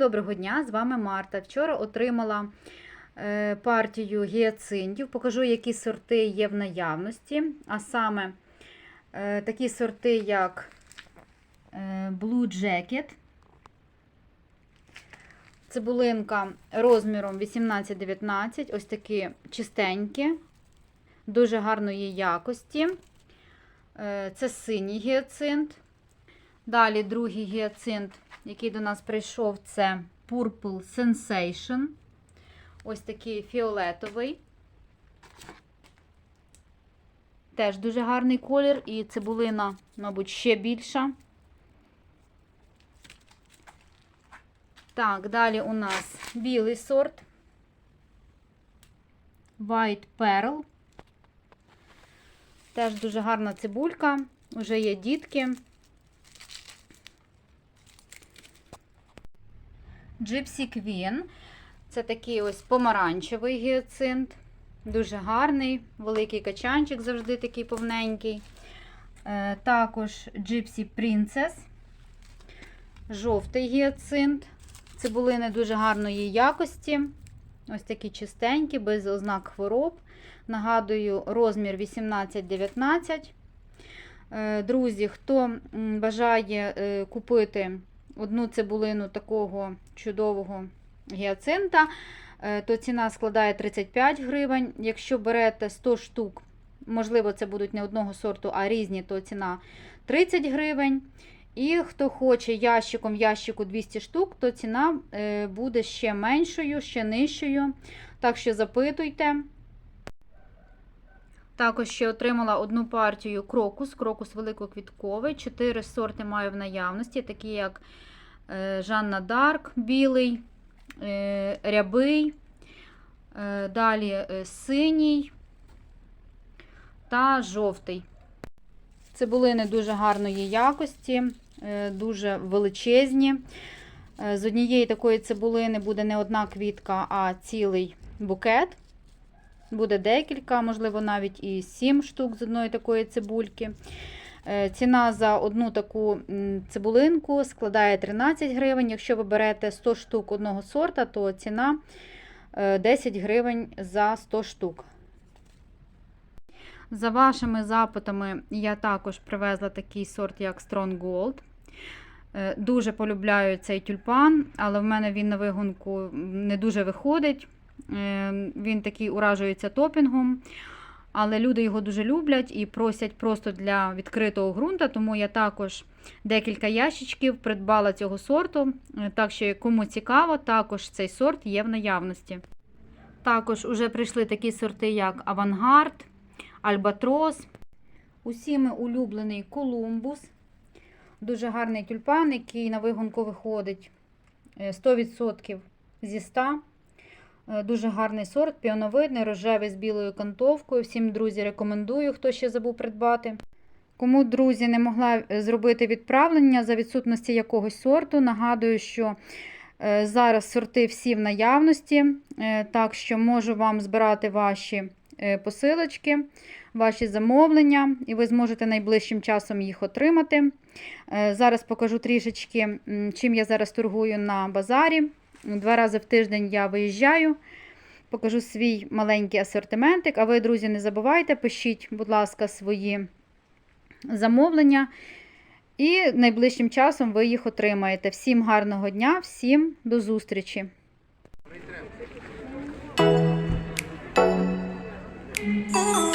доброго дня! З вами Марта. Вчора отримала е, партію гіацинтів. Покажу, які сорти є в наявності. А саме е, такі сорти, як е, Blue Jacket. Цибулинка розміром 18-19, ось такі чистенькі, дуже гарної якості. Це синій гіацинт. Далі другий гіацинт, який до нас прийшов, це Purple Sensation. Ось такий фіолетовий. Теж дуже гарний колір, і цибулина, мабуть, ще більша. Так, далі у нас білий сорт. White Pearl. Теж дуже гарна цибулька. Уже є дітки. Gypsy Queen. Це такий ось помаранчевий гіацинт. Дуже гарний, великий качанчик завжди такий повненький. Е, Також Gypsy Princess. Жовтий гіацинт. Цибулини дуже гарної якості. Ось такі чистенькі, без ознак хвороб. Нагадую, розмір 18-19. Е, Друзі, хто бажає е, купити одну цибулину такого чудового гіацинта, е, то ціна складає 35 гривень. Якщо берете 100 штук, можливо, це будуть не одного сорту, а різні, то ціна 30 гривень. І хто хоче ящиком ящику 200 штук, то ціна е, буде ще меншою, ще нижчою. Так що запитуйте. Також ще отримала одну партію крокус, крокус великоквітковий. Чотири сорти маю в наявності, такі як Жанна Дарк, білий, е, рябий, е, далі е, синій та жовтий. Цибулини дуже гарної якості, е, дуже величезні. Е, З однієї такої цибулини буде не одна квітка, а цілий букет. Буде декілька, можливо, навіть і 7 штук з одної такої цибульки. Е, Ціна за одну таку цибулинку складає 13 гривень. Якщо ви берете 100 штук одного сорта, то ціна е, 10 гривень за 100 штук. За вашими запитами, я також привезла такий сорт, як Strong Gold. Е, Дуже полюбляю цей тюльпан, але в мене він на вигонку не дуже виходить. Е, Він такий уражується топінгом. Але люди його дуже люблять і просять просто для відкритого ґрунта, тому я також декілька ящичків придбала цього сорту. Е, Так що, кому цікаво, також цей сорт є в наявності. Також уже прийшли такі сорти, як Авангард, Альбатрос. Усіми улюблений Колумбус. Дуже гарний тюльпан, який на вигонку виходить е, 100% зі 100. Е, Дуже гарний сорт, піоновидний, рожевий з білою кантовкою. Всім, друзі, рекомендую, хто ще забув придбати. Кому, друзі, не могла е, зробити відправлення за відсутності якогось сорту, нагадую, що е, зараз сорти всі в наявності, так що можу вам збирати ваші посилочки, ваші замовлення, і ви зможете найближчим часом їх отримати. Зараз покажу трішечки, чим я зараз торгую на базарі. Два рази в тиждень я виїжджаю, покажу свій маленький асортиментик. А ви, друзі, не забувайте, пишіть, будь ласка, свої замовлення. І найближчим часом ви їх отримаєте. Всім гарного дня, всім до зустрічі! Ooh.